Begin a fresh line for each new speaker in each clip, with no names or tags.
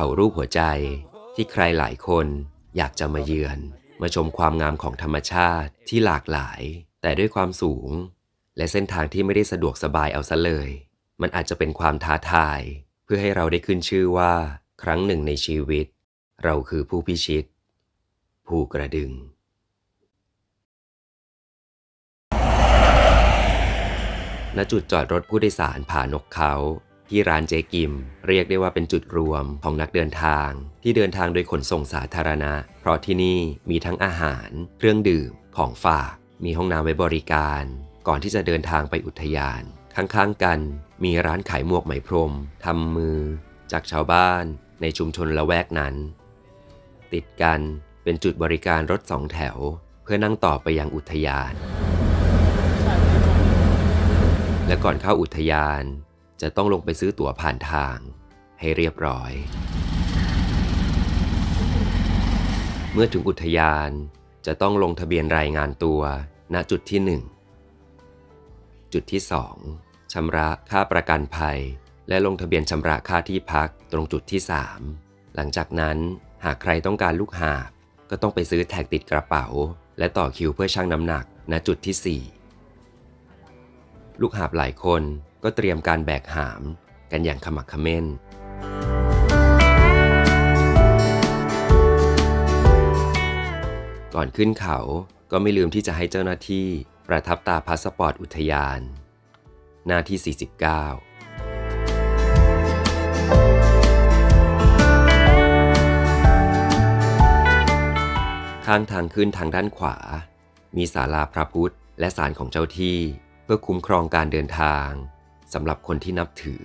เขารูปหัวใจที่ใครหลายคนอยากจะมาเยือน มาชมความงามของธรรมชาติที่หลากหลาย แต่ด้วยความสูง และเส้นทางที่ไม่ได้สะดวกสบายเอาซะเลย มันอาจจะเป็นความท้าทาย เพื่อให้เราได้ขึ้นชื่อว่า ครั้งหนึ่งในชีวิต เราคือผู้พิชิตภูกระดึงณจุดจอดรถผู้โดยสารผานกเขา ที่ร้านเจกิม เรียกได้ว่าเป็นจุดรวมของนักเดินทาง ที่เดินทางโดยขนส่งสาธารณะ เพราะที่นี่มีทั้งอาหาร เครื่องดื่ม ของฝาก มีห้องน้ำไว้บริการ ก่อนที่จะเดินทางไปอุทยาน ข้างๆกันมีร้านขายหมวกไหมพรมทำมือ จากชาวบ้านในชุมชนละแวกนั้น ติดกันเป็นจุดบริการรถสองแถว เพื่อนั่งต่อไปยังอุทยาน และก่อนเข้าอุทยาน จะต้องลงไปซื้อตั๋วผ่านทาง ให้เรียบร้อย เมื่อถึงอุทยานจะต้องลงทะเบียนรายงานตัวณจุดที่ 1 จุดที่ 2ชำระค่าประกันภัย และลงทะเบียนชำระค่าที่พักตรงจุดที่ 3 หลังจากนั้นหากใครต้องการลูกหาบก็ต้องไปซื้อแท็กติดกระเป๋า และต่อคิวเพื่อชั่งน้ำหนักณจุดที่ 4 ลูกหาบหลายคน ก็เตรียมการแบกหามกันอย่างขมักขม้น ก่อนขึ้นเขาก็ไม่ลืมที่จะให้เจ้าหน้าที่ประทับตาพาสปอร์ตอุทยาน หน้าที่ 49ข้างทางขึ้นทางด้านขวา มีศาลาพระพุทธ และศาลของเจ้าที่ เพื่อคุ้มครองการเดินทาง สำหรับคนที่นับถือ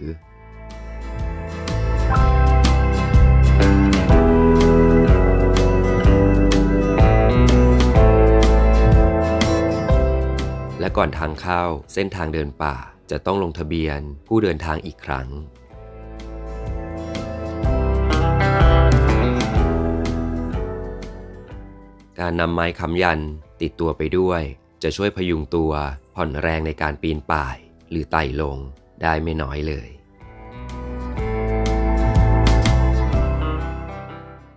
และก่อนทางเข้าเส้นทางเดินป่าจะต้องลงทะเบียนผู้เดินทางอีกครั้งการนำไม้ค้ำยันติดตัวไปด้วย จะช่วยพยุงตัวผ่อนแรงในการปีนป่าย หรือไต่ลงได้ไม่น้อยเลย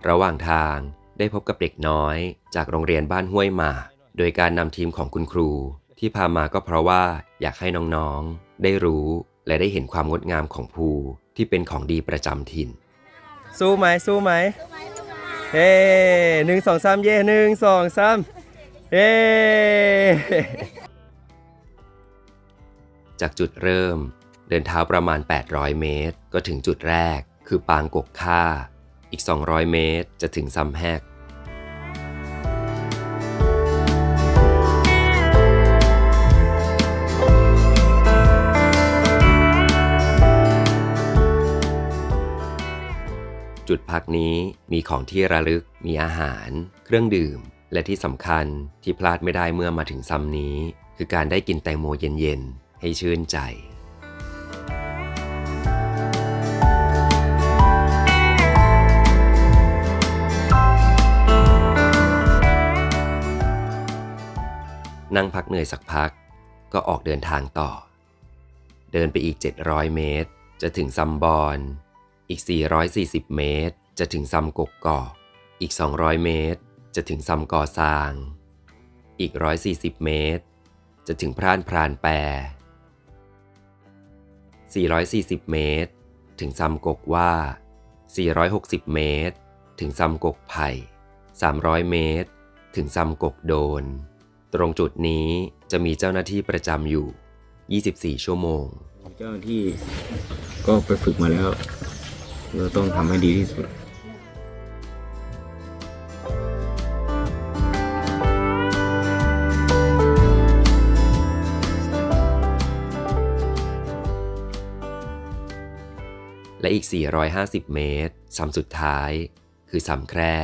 ระหว่างทางได้พบกับเด็กน้อย จากโรงเรียนบ้านห้วยหมากโดยการนำทีมของคุณครู ที่พามาก็เพราะว่าอยากให้น้องๆ ได้รู้และได้เห็นความงดงามของภูที่เป็นของดีประจำถิ่น
สู้ไหมสู้ไหมเฮ้หนึ่งสองสามเย่หนึ่งสองสามเฮ้
จากจุดเริ่ม เดินเท้าประมาณ 800 เมตร ก็ถึงจุดแรก คือปางกกค่า อีก 200 เมตรจะถึงซ้ำแหกจุดพักนี้มีของที่ระลึก มีอาหาร เครื่องดื่ม และที่สำคัญที่พลาดไม่ได้เมื่อมาถึงซ้ำนี้ คือการได้กินแตงโมเย็นๆ ให้ชื่นใจนั่งพักเหนื่อยสักพักก็ออกเดินทางต่อ เดินไปอีก 700 เมตร จะถึงซัมบอน อีก 440 เมตร จะถึงซัมกกกอกอีก 200 เมตร จะถึงซัมกอซาง อีก 140 เมตร จะถึงพรานพรานแปร 440 เมตร ถึงซัมกกว่า 460 เมตร ถึงซัมกกไผ่ 300 เมตร ถึงซัมกกโดน ตรงจุดนี้จะมีเจ้าหน้าที่ประจำอยู่ 24 ชั่วโมง
เจ้าหน้าที่ก็ไปฝึกมาแล้ว เราต้องทำให้ดีที่สุด
และอีก 450 เมตรซ้ำสุดท้าย คือซ้ำแคร่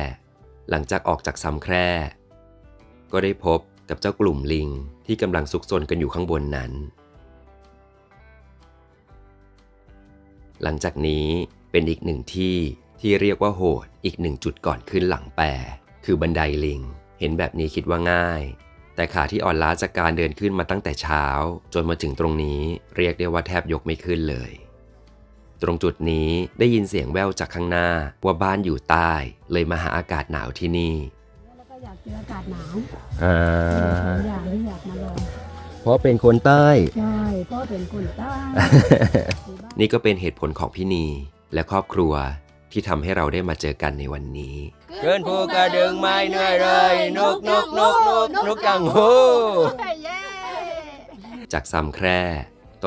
หลังจากออกจากซ้ำแคร่ ก็ได้พบกับเจ้ากลุ่มลิงที่กำลังซุกซนกันอยู่ข้างบนนั้น หลังจากนี้เป็นอีกหนึ่งที่ที่เรียกว่าโหดอีกหนึ่งจุดก่อนขึ้นหลังแปรคือบันไดลิง เห็นแบบนี้คิดว่าง่าย แต่ขาที่อ่อนล้าจากการเดินขึ้นมาตั้งแต่เช้า จนมาถึงตรงนี้เรียกได้ว่าแทบยกไม่ขึ้นเลย ตรงจุดนี้ได้ยินเสียงแว่วจากข้างหน้าว่าบ้านอยู่ใต้ เลยมาหาอากาศหนาวที่นี่
แล้วก็อยากเจออากาศหนาว
อ่า
สองอย่างที่อยากมาลอง
เพราะเป็นคนใต้
ใช่เพราะเป็นคนใต้
นี่ก็เป็นเหตุผลของพี่นีและครอบครัวที่ทำให้เราได้มาเจอกันในวันนี้
เกินภูกระดึงไม่เหนื่อยเลยนกนกนกนกนกจังโห
เย้
จากซำแคร่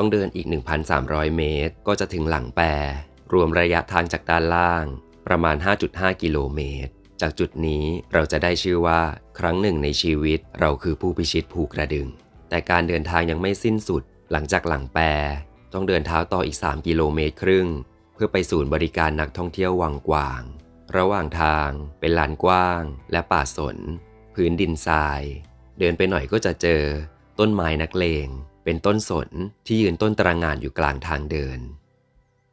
ต้องเดินอีก 1,300 เมตร ก็จะถึงหลังแปร รวมระยะทางจากด้านล่าง ประมาณ 5.5 กิโลเมตร จากจุดนี้เราจะได้ชื่อว่า ครั้งหนึ่งในชีวิตเราคือผู้พิชิตภูกระดึง แต่การเดินทางยังไม่สิ้นสุด หลังจากหลังแปร ต้องเดินเท้าต่ออีก 3 กิโลเมตรครึ่ง เพื่อไปศูนย์บริการนักท่องเที่ยววังกวาง ระหว่างทางเป็นลานกว้าง และป่าสน พื้นดินทราย เดินไปหน่อยก็จะเจอ ต้นไม้นักเลง เป็นต้นสนที่ยืนต้นตระหงานอยู่กลางทางเดิน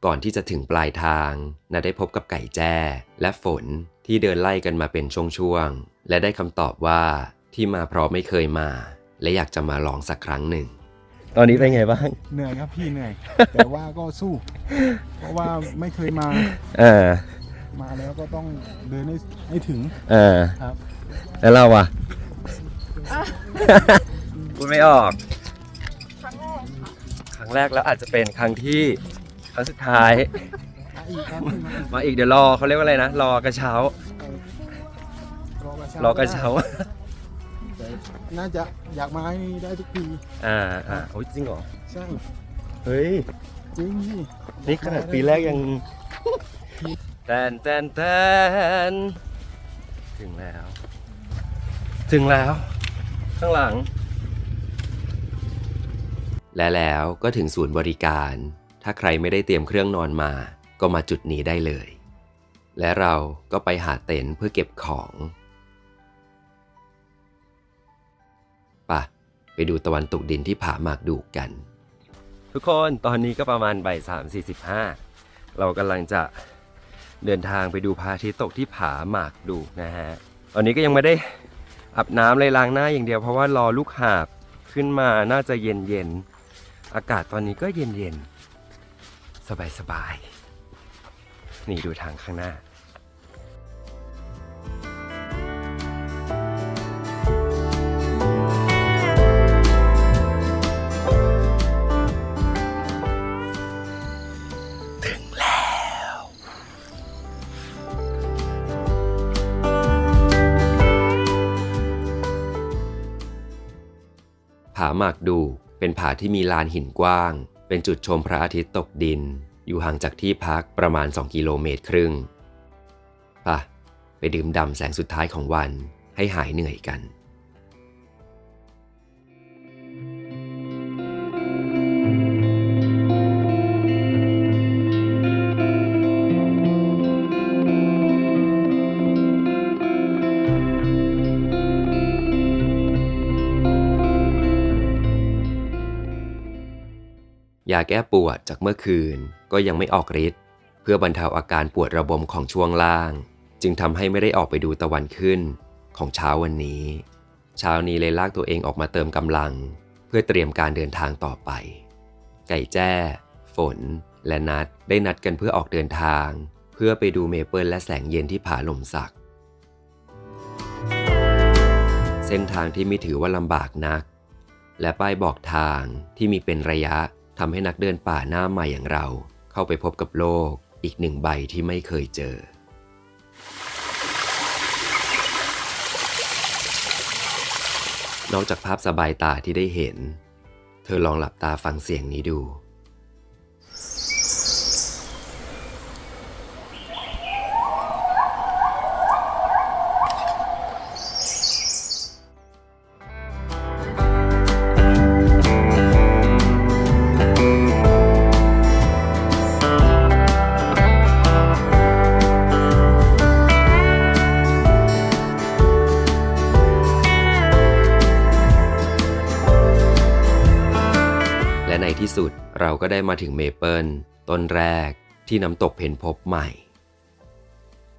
ก่อนที่จะถึงปลายทางนาได้พบกับไก่แจ้ และฝนที่เดินไล่กันมาเป็นช่วงๆ และได้คำตอบว่าที่มาเพราะไม่เคยมา และอยากจะมาลองสักครั้งหนึ่ง
ตอนนี้เป็นไงบ้าง
เหนื่อยครับพี่เหนื่อย แต่ว่าก็สู้ เพราะว่าไม่เคยมา
เออ
มาแล้วก็ต้องเดินให้ให้ถึง
เออ
ครับ
แล้วเราอะพูดไม่ออกค รั้งแรกแล้วอาจจะเป็นครั้งที่ครั้งสุดท้าย
มาอีกครับพี่มาอีก
มาอีกเดี๋ยวรอเขาเรียกว่าอะไรนะ รอกระเช้า
รอกระเช้าร
อกระเช้า
แต่น่าจะอยากมาให้ได้ทุกปี
อ่าอ่าโอ้ยจริงเหรอ
ใช่
เฮ้ย
จริงพี่
นี่ขนาดปีแรกยังแตนแตนแตนถึงแล้ว ถึงแล้ว ข้างหลัง
และแล้วก็ถึงศูนย์บริการ ถ้าใครไม่ได้เตรียมเครื่องนอนมา ก็มาจุดนี้ได้เลย และเราก็ไปหาเต็นท์เพื่อเก็บของปะไปดูตะวันตกดินที่ผาหมากดูกกัน
ทุกคนตอนนี้ก็ประมาณบ่ายสามสี่สิบห้าเรากำลังจะเดินทางไปดูพระอาทิตย์ตกที่ผาหมากดูกนะฮะ ตอนนี้ก็ยังไม่ได้อาบน้ำเลยล้างหน้าอย่างเดียวเพราะว่ารอลูกหาบขึ้นมาน่าจะเย็นเย็น อากาศตอนนี้ก็เย็นเย็นสบายสบายๆ นี่ดูทางข้างหน้า
ผาหมากดู เป็นผาที่มีลานหินกว้าง เป็นจุดชมพระอาทิตย์ตกดิน อยู่ห่างจากที่พักประมาณ 2 กิโลเมตรครึ่งปะไปดื่มด่ำแสงสุดท้ายของวันให้หายเหนื่อยกันาแก้ปวดจากเมื่อคืนก็ยังไม่ออกฤทธิ์เพื่อบรรเทาอาการปวดระบมของช่วงล่าง จึงทำให้ไม่ได้ออกไปดูตะวันขึ้นของเช้าวันนี้ เช้านี้เลยลากตัวเองออกมาเติมกำลัง เพื่อเตรียมการเดินทางต่อไป ไก่แจ้ ฝน และนัดได้นัดกันเพื่อออกเดินทาง เพื่อไปดูเมเปิลและแสงเย็นที่ผาลมสัก เส้นทางที่ไม่ถือว่าลำบากนัก และป้ายบอกทางที่มีเป็นระยะ ทำให้นักเดินป่าหน้าใหม่อย่างเราเข้าไปพบกับโลกอีกหนึ่งใบที่ไม่เคยเจอ นอกจากภาพสบายตาที่ได้เห็น เธอลองหลับตาฟังเสียงนี้ดู ที่สุดเราก็ได้มาถึงเมเปิลต้นแรกที่น้ำตกเพนพบใหม่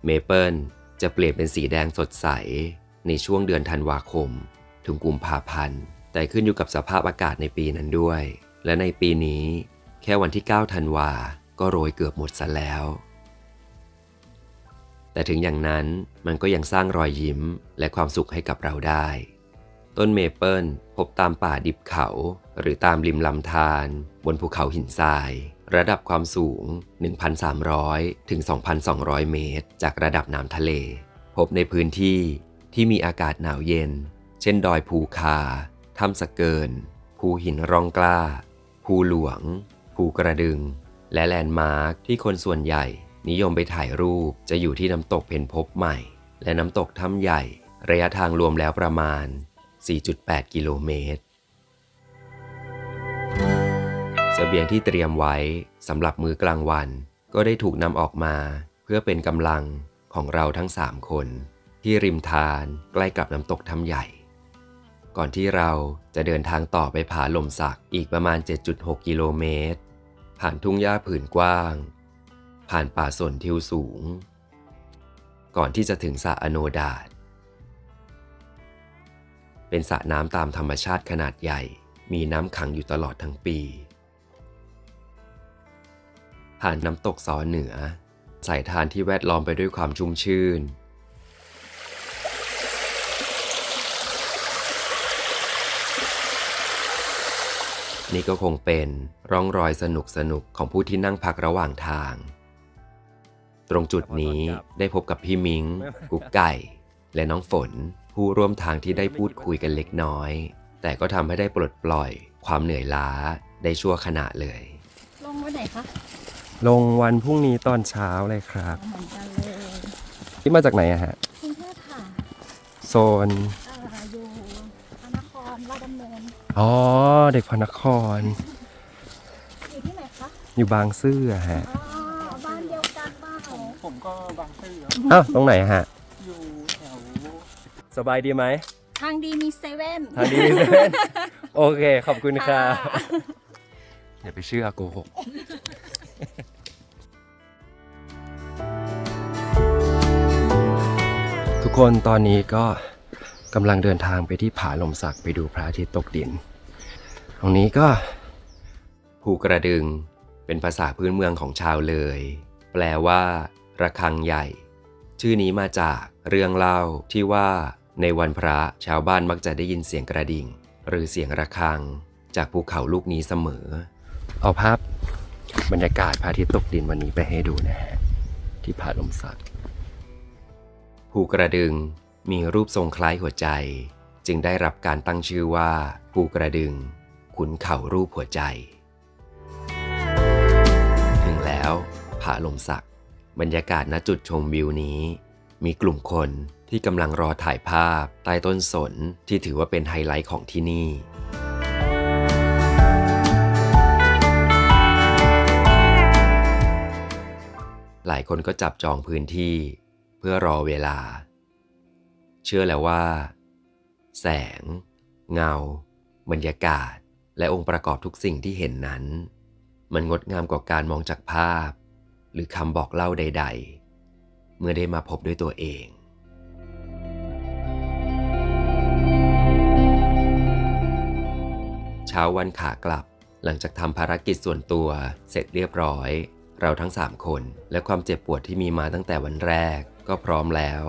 เมเปิลจะเปลี่ยนเป็นสีแดงสดใส ในช่วงเดือนธันวาคม ถึงกุมภาพันธ์ แต่ขึ้นอยู่กับสภาพอากาศในปีนั้นด้วย และในปีนี้แค่วันที่ 9 ธันวา ก็โรยเกือบหมดซะแล้ว แต่ถึงอย่างนั้นมันก็ยังสร้างรอยยิ้มและความสุขให้กับเราได้ ต้นเมเปิล พบตามป่าดิบเขา หรือตามริมลำธารบนภูเขาหินทราย ระดับความสูง 1,300 ถึง 2,200 เมตร จากระดับน้ำทะเล พบในพื้นที่ที่มีอากาศหนาวเย็น เช่นดอยภูคา ถ้ำสะเกิน ภูหินร่องกล้า ภูหลวง ภูกระดึง และแลนด์มาร์คที่คนส่วนใหญ่ นิยมไปถ่ายรูปจะอยู่ที่น้ำตกเพนพบใหม่ และน้ำตกถ้ำใหญ่ ระยะทางรวมแล้วประมาณ 4.8 กิโลเมตรเสบียงที่เตรียมไว้สำหรับมื้อกลางวัน ก็ได้ถูกนำออกมา เพื่อเป็นกำลังของเราทั้ง3คน ที่ริมทานใกล้กับน้ำตกถ้ำใหญ่ ก่อนที่เราจะเดินทางต่อไปผาลมสักอีกประมาณ 7.6 กิโลเมตร ผ่านทุ่งหญ้าผืนกว้าง ผ่านป่าสนทิวสูง ก่อนที่จะถึงสระอโนดาต เป็นสระน้ำตามธรรมชาติขนาดใหญ่ มีน้ำขังอยู่ตลอดทั้งปี ผ่านน้ำตกสอเหนือ สายทานที่แวดล้อมไปด้วยความชุ่มชื่น นี่ก็คงเป็นร่องรอยสนุกสนุกของผู้ที่นั่งพักระหว่างทาง ตรงจุดนี้ได้พบกับพี่มิง กุ๊กไก่ และน้องฝน ผู้ร่วมทางที่ได้พูดคุยกันเล็กน้อย แต่ก็ทำให้ได้ปลดปล่อย ความเหนื่อยล้าได้ชั่วขณะเลย
ลงไว้ไหนคะ
ลงวันพรุ่งนี้ตอนเช้าเลยครับ
เหมือนกันเลย
ที่มาจากไหนอะฮะ
กรุงเทพค่ะ
โซน
เอ่ออยู่พระนครราชดำเนิน
อ๋อเด็กพระนคร
อยู่ที่ไหนคะ
อยู่บางซื่ออะฮะ
อ๋อบ้านเดียวกันบ้าน
ผมก็บางซื่อ
อ้าวตรงไหนอะฮะ
อยู่แถว
สบายดีไหม
ทางดีมีเซเว่น
ทางดีเซเว่นโอเค ขอบคุณครับอย่าไปเชื่อโกหกทุกคนตอนนี้ก็กำลังเดินทางไปที่ผาลมสักไปดูพระอาทิตย์ตกดิน ตรงนี้ก็
ภูกระดึงเป็นภาษาพื้นเมืองของชาวเลย แปลว่า ระฆังใหญ่ ชื่อนี้มาจากเรื่องเล่าที่ว่า ในวันพระชาวบ้านมักจะได้ยินเสียงกระดิ่ง หรือเสียงระฆัง จากภูเขาลูกนี้เสมอ
เอาภาพบรรยากาศพระอาทิตย์ตกดินวันนี้ไปให้ดูนะฮะที่ผาลมสัก
ภูกระดึงมีรูปทรงคล้ายหัวใจ จึงได้รับการตั้งชื่อว่าภูกระดึง ขุนเขารูปหัวใจ ถึงแล้วผาลมสัก บรรยากาศณจุดชมวิวนี้ มีกลุ่มคน ที่กำลังรอถ่ายภาพใต้ต้นสนที่ถือว่าเป็นไฮไลท์ของที่นี่หลายคนก็จับจองพื้นที่เพื่อรอเวลา เชื่อแล้วว่า แสง เงา บรรยากาศ และองค์ประกอบทุกสิ่งที่เห็นนั้น มันงดงามกว่าการมองจากภาพ หรือคำบอกเล่าใด ๆ เมื่อได้มาพบด้วยตัวเอง เช้าวันขากลับ หลังจากทำภารกิจส่วนตัว เสร็จเรียบร้อย เราทั้ง 3 คน และความเจ็บปวดที่มีมาตั้งแต่วันแรก ก็พร้อมแล้ว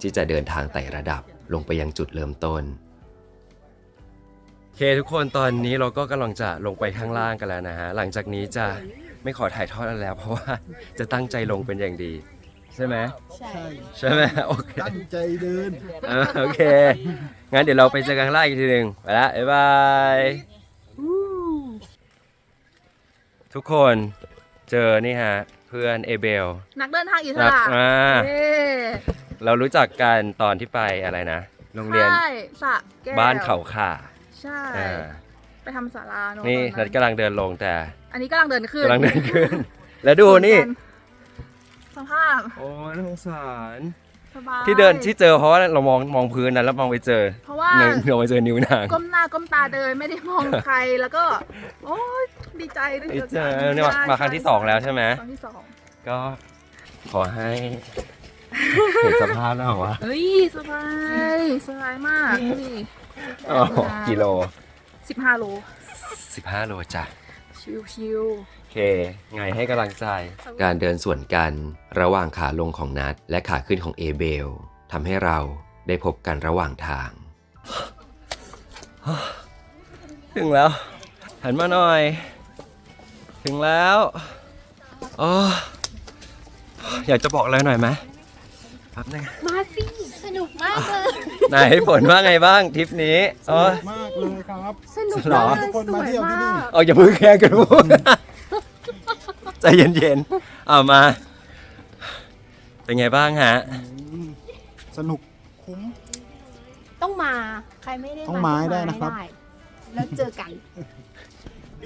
ที่จะเดินทางไต่ระดับลงไปยังจุดเริ่มต้น
โอเคทุกคนตอนนี้เราก็กำลังจะลงไปข้างล่างกันแล้วนะฮะหลังจากนี้จะไม่ขอถ่ายทอดอะไรแล้ว เพราะว่าจะตั้งใจลงเป็นอย่างดี ใช่ไหม
ใช่
ใช่ไหมโอเค
ตั้งใจเดิน
เออโอเคงั้นเดี๋ยวเราไปเจอกันข้างล่างอีกทีหนึ่งไปละบ๊ายบาย ทุกคนเจอนี่ฮะ เพื่อนเอเบล
นักเดินทางอิส
นั
ระ
อ่า
เย้
เรารู้จักกันตอนที่ไปอะไรนะ โรงเรียน
ใช่สระแก้ว
บ้านเขาข่า
ใช่
อ่า
ไปทำศาลาเนอะ
นี่
ตอ
นัดกำลังเดินลงแต่
อันนี้กำลังเดินขึ้น
กำลังเดินขึ้น แล้วดูนี่
สภาพ
โอ้ยน่าสงสาร
สบาย
ที่เดินที่เจอเพราะว่าเรามองมองพื้นนั้นแล้วมองไปเจอ
เพราะว่า
หนึ่งเราไปเจอนิ้วนาง
ก้มหน้าก้มตาเดินไม่ได้มองใครแล้วก็ โอ้ย ดีใจได้
ไป
เจอ
เจ
กั
อนเนี่ยมามาครั้งที่สองแล้วใช่ไหม
ครั้งที่สอง
ก็ขอให้ เห็นสภาพแล้วเหรอวะ
เฮ้ยสบายสบายมากนี่
อ๋อกิโล
สิบห้าโล
15โลจ้ะ
ชิวชิว
เค ไงให้กำลังใจ
การเดินสวนกันระหว่างขาลงของนัดและขาขึ้นของเอเบลทำให้เราได้พบกันระหว่างทาง
ถึงแล้ว หันมาหน่อย ถึงแล้วอ๋ออยากจะบอกอะไรหน่อยไหมแป๊บนึง
มาสิ สนุกมากเลย
ไหนฝนว่าไงบ้างทริปนี้อ๋อ
มากเลยครับ
สนุก
หรอ
มาก
ทุกคนมาเที่ยวที่นี่
เอาอย่าเพิ่งแข่งกันพูด ใจเย็นๆเอามา เป็นไงบ้างฮะ
อืมสนุกคุ้ม
ต้องมา ใครไม่ได้
ต้องมาให้ได้นะครับ
ให้แล้วเจอกัน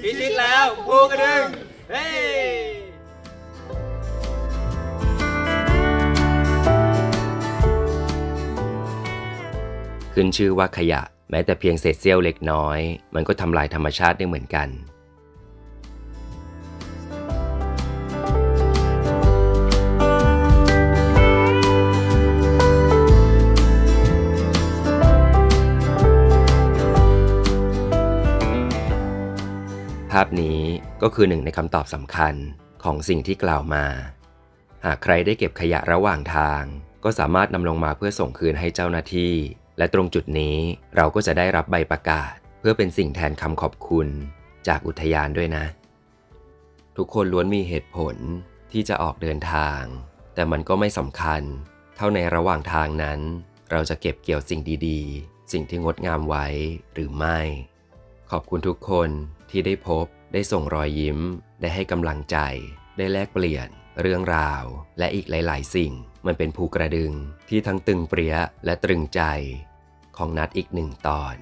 พิชิตแล้วภูกระดึง เฮ้
ขึ้นชื่อว่าขยะ แม้แต่เพียงเศษเสี้ยวเล็กน้อย มันก็ทำลายธรรมชาติได้เหมือนกันาพนี้ก็คือหนึ่งในคำตอบสำคัญของสิ่งที่กล่าวมา หากใครได้เก็บขยะระหว่างทาง ก็สามารถนำลงมาเพื่อส่งคืนให้เจ้าหน้าที่ และตรงจุดนี้เราก็จะได้รับใบประกาศ เพื่อเป็นสิ่งแทนคำขอบคุณจากอุทยานด้วยนะ ทุกคนล้วนมีเหตุผลที่จะออกเดินทาง แต่มันก็ไม่สำคัญ เท่าในระหว่างทางนั้น เราจะเก็บเกี่ยวสิ่งดีๆ สิ่งที่งดงามไว้หรือไม่ ขอบคุณทุกคน ที่ได้พบ ได้ส่งรอยยิ้ม ได้ให้กำลังใจ ได้แลกเปลี่ยน เรื่องราว และอีกหลาย ๆ สิ่ง มันเป็นภูกระดึงที่ทั้งตึงเปรี้ยและตรึงใจ ของนัดอีกหนึ่งตอน